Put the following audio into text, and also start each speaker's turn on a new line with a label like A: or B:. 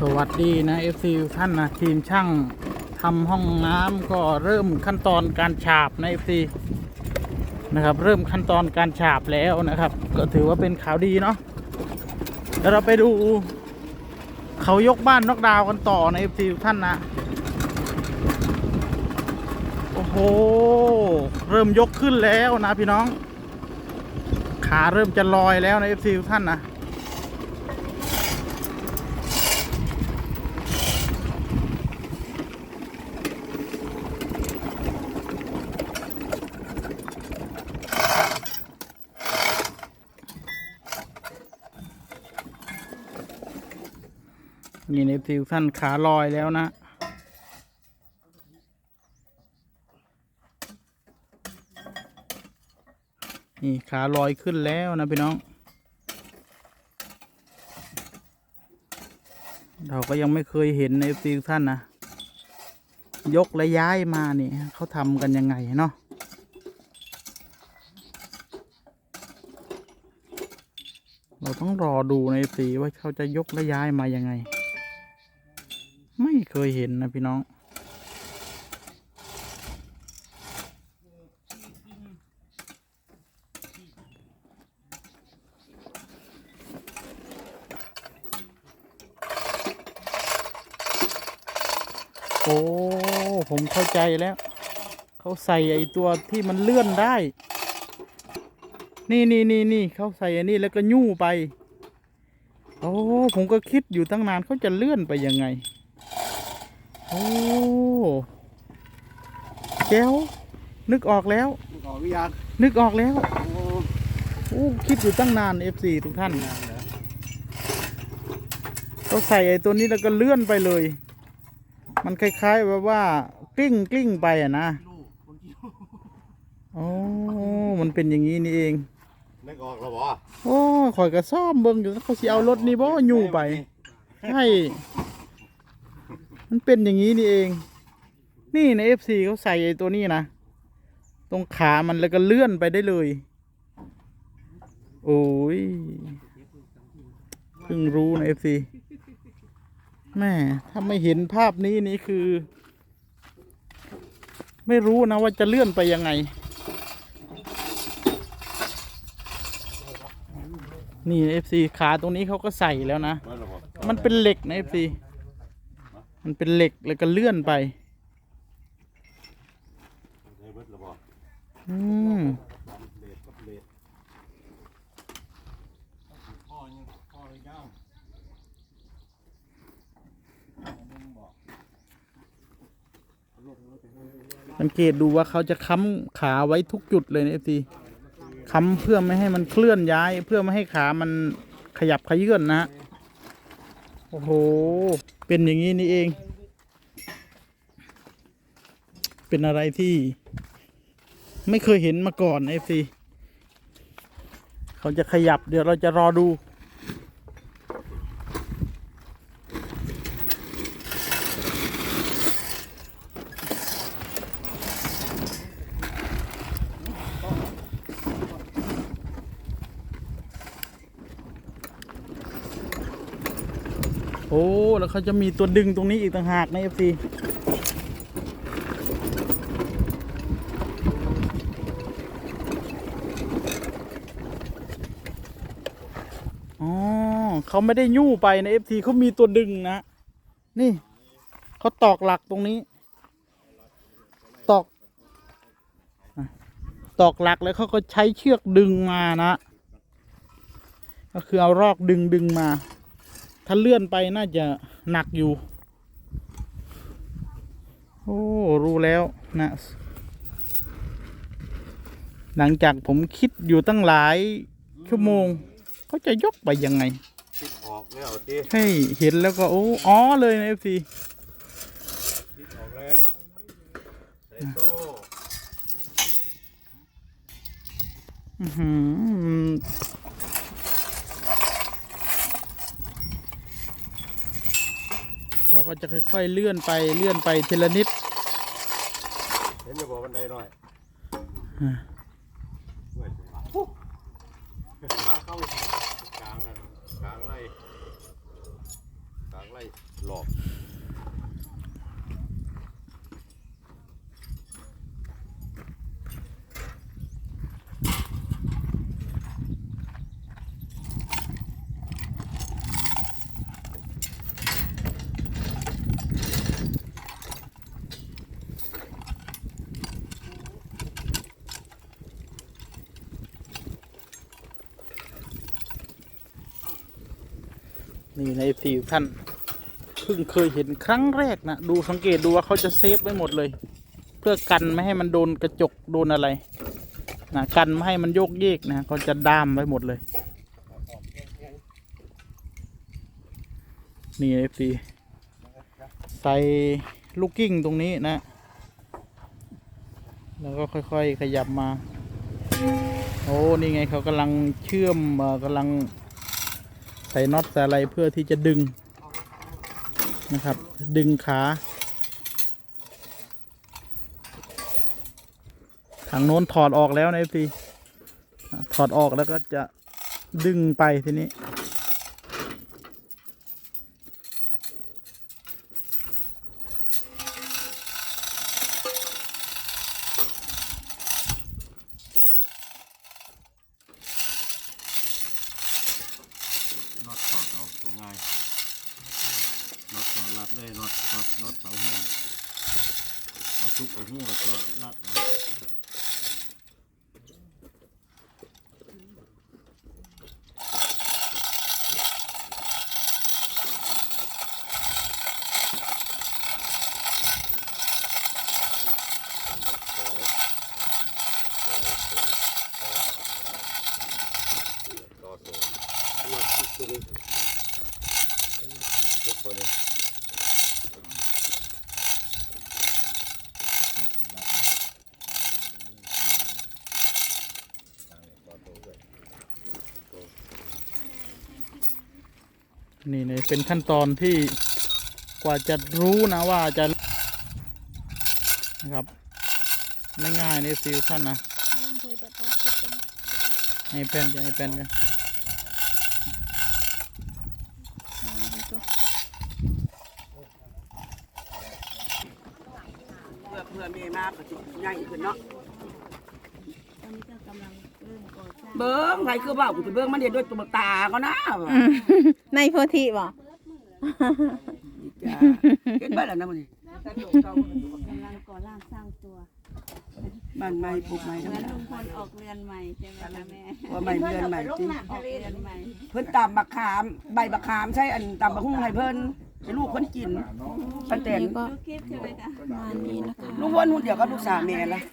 A: สวัสดีนะเอฟซีท่านนะทีมช่างทำห้องน้ำก็เริ่มขั้นตอนการฉาบนะเอฟซีนะครับ เริ่มขั้นตอนการฉาบแล้วนะครับ ก็ถือว่าเป็นข่าวดีเนาะเดี๋ยวเราไปดู เขายกบ้านนอกดาวกันต่อในเอฟซีท่านนะโอ้โหเริ่มยกขึ้นแล้วนะพี่น้อง ขาเริ่มจะลอยแล้วนะเอฟซีท่านนะ นี่ในฟิวท่านขาลอยแล้วนะนี่ขาลอยขึ้นแล้วนะพี่น้อง เราก็ยังไม่เคยเห็นในฟิวท่านนะ ยกและย้ายมานี่เขาทำกันยังไงเนาะเราต้องรอดูในสีว่าเขาจะยกและย้ายมายังไง ไม่เคยเห็นนะพี่น้อง โอ้ ผมเข้าใจแล้ว เขาใส่ไอตัวที่มันเลื่อนได้ นี่นี่นี่นี่เขาใส่อันนี้แล้วก็ยู่ไป โอ้ ผมก็คิดอยู่ตั้งนานเขาจะเลื่อนไปยังไง อ้แก้วนึกออกแล้ว
B: ออกหรือยัง
A: นึกออกแล้ว
B: โอ้
A: โอ้คิดอยู่ตั้งนาน FC ทุกท่าน
B: งานเหรอ
A: เขาใส่ไอ้ตัวนี้แล้วก็เลื่อนไปเลย มันคล้ายๆแบบว่ากลิ้งกลิ้งไปอะนะ
B: ลูกคนที่
A: โอ้มันเป็นอย่างนี้นี่เอง
B: นึกออกแล้วบ่
A: โอ้ข่อยก็ซ่อมเบิ่งอยู่เขาสิเอารถนี่บ่อยู่ไปใช่ มันเป็นอย่างนี้นี่เอง นี่ใน FC เขาใส่ไอ้ตัวนี้นะ ตรงขามันแล้วก็เลื่อนไปได้เลย โอ้ยเพิ่งรู้ใน FC แม่ถ้าไม่เห็นภาพนี้นี่คือ ไม่รู้นะว่าจะเลื่อนไปยังไง นี่ FC ขาตรงนี้เขาก็ใส่แล้วนะ
B: มั
A: นเป็นเหล็กนะเอฟซี มันเป็นเหล็กแล้วก็เลื่อนไป
B: เฮ้ยเบิดแล้วบ่
A: อืม
B: เลดกับเลดพ่อยังพ่อเลยยาว
A: สังเกตดูว่าเขาจะค้ำขาไว้ทุกจุดเลยนะเอฟซีค้ำเพื่อไม่ให้มันเคลื่อนย้าย เพื่อไม่ให้ขามันขยับขยื่นนะฮะ โอ้โห เป็นอย่างนี้นี่เอง เป็นอะไรที่ไม่เคยเห็นมาก่อนเอฟซีเขาจะขยับเดี๋ยวเราจะรอดู อ้ แล้วเขาจะมีตัวดึงตรงนี้อีกต่างหากนะเอฟซีอ๋อเขาไม่ได้ยู่ไปในเอฟซีเขามีตัวดึงนะ นี่ เขาตอกหลักตรงนี้ ตอก ตอกหลักแล้วเขาก็ใช้เชือกดึงมานะ ก็คือเอารอกดึงดึงมา ถ้าเลื่อนไปน่าจะหนักอยู่ โอ้ รู้แล้วนะ หลังจากผมคิดอยู่ตั้งหลายชั่วโมง เขาจะยกไปยังไง
B: คิดออกแล้วติ
A: ให้เห็นแล้วก็โอ้อ๋อเลยนะเอฟซี
B: คิดออกแล้วใส่โซ่
A: อื้อหือ เราก็จะค่อยๆเลื่อนไปเลื่อนไปทีละนิด
B: เห็นอยู่บ่บันไดหน่อย
A: อ่า
B: เว้ยมาเข้ากลางอะกลางไร่กลางไร่ รอบ
A: นี่ในทีท่านเพิ่งเคยเห็นครั้งแรกนะดูสังเกตดูว่าเขาจะเซฟไว้หมดเลย เพื่อกันไม่ให้มันโดนกระจกโดนอะไรนะกันไม่ให้มันโยกเยกนะเขาจะด้ามไว้หมดเลย นี่เอฟซีใส่ลูกกิ้งตรงนี้นะ แล้วก็ค่อยๆขยับมา โอ้ นี่ไงเขากำลังเชื่อมกำลัง ส่น็อตใส่อะไรเพื่อที่จะดึงนะครับ ดึงขาทางโน้นถอดออกแล้วนะพี่ถอดออกแล้วก็จะดึงไปทีนี้
B: อตถอดออกยังไงน็อ ตถอดรัดได้น็อตน็อตน็อตเสาหัวเอาซุปเอาหัวสอดรัดนะ นี่
A: เนี่เป็นขั้นตอนที่กว่าจะรู้นะว่าจะนะครับไม่ง่ายในฟิวชั่นนะ
C: ไอเป็น
A: ให้เป็นจะให้เป็นจะ
C: เอาดูตัว
D: เพื่อเพื่อเมมากก็สิใหญ่ขึ้นเนาะ
C: ตอนนี้ก็กำลัง เริ่มก่อสร้าง
D: เบิ้งใครคือเบ้ากูจะเบิ้งมันเห็นด้วยตัวตาก็นะ
C: ในโพธิบ่
D: จ้าเห็นบ้านแล้วนะมันนี่
C: กำลังก่อร่างสร้างตัว
D: บ้านใหม่ปลูกใหม่
C: เห
D: ธร
C: มื
D: ร
C: อ
D: ม
C: น
D: ดา
C: ลุงพลออกเรือนใหม่ใช่ไหมคะแม่
D: ว่าใหม่เรือนใหม่จริง
C: ออกเรือนใหม่
D: เพิ่นตำบักขามใบบักขามใช่อันตำบักหุ่งให้เพิ่นให้ลูกเพิ่นกินป้าแตน
C: ดูคลิปใช่ไหมคะ ประมาณนี้นะคะ
D: ลูกวนหุ่นเดียวกับลูกสาวแม่ละ
C: ค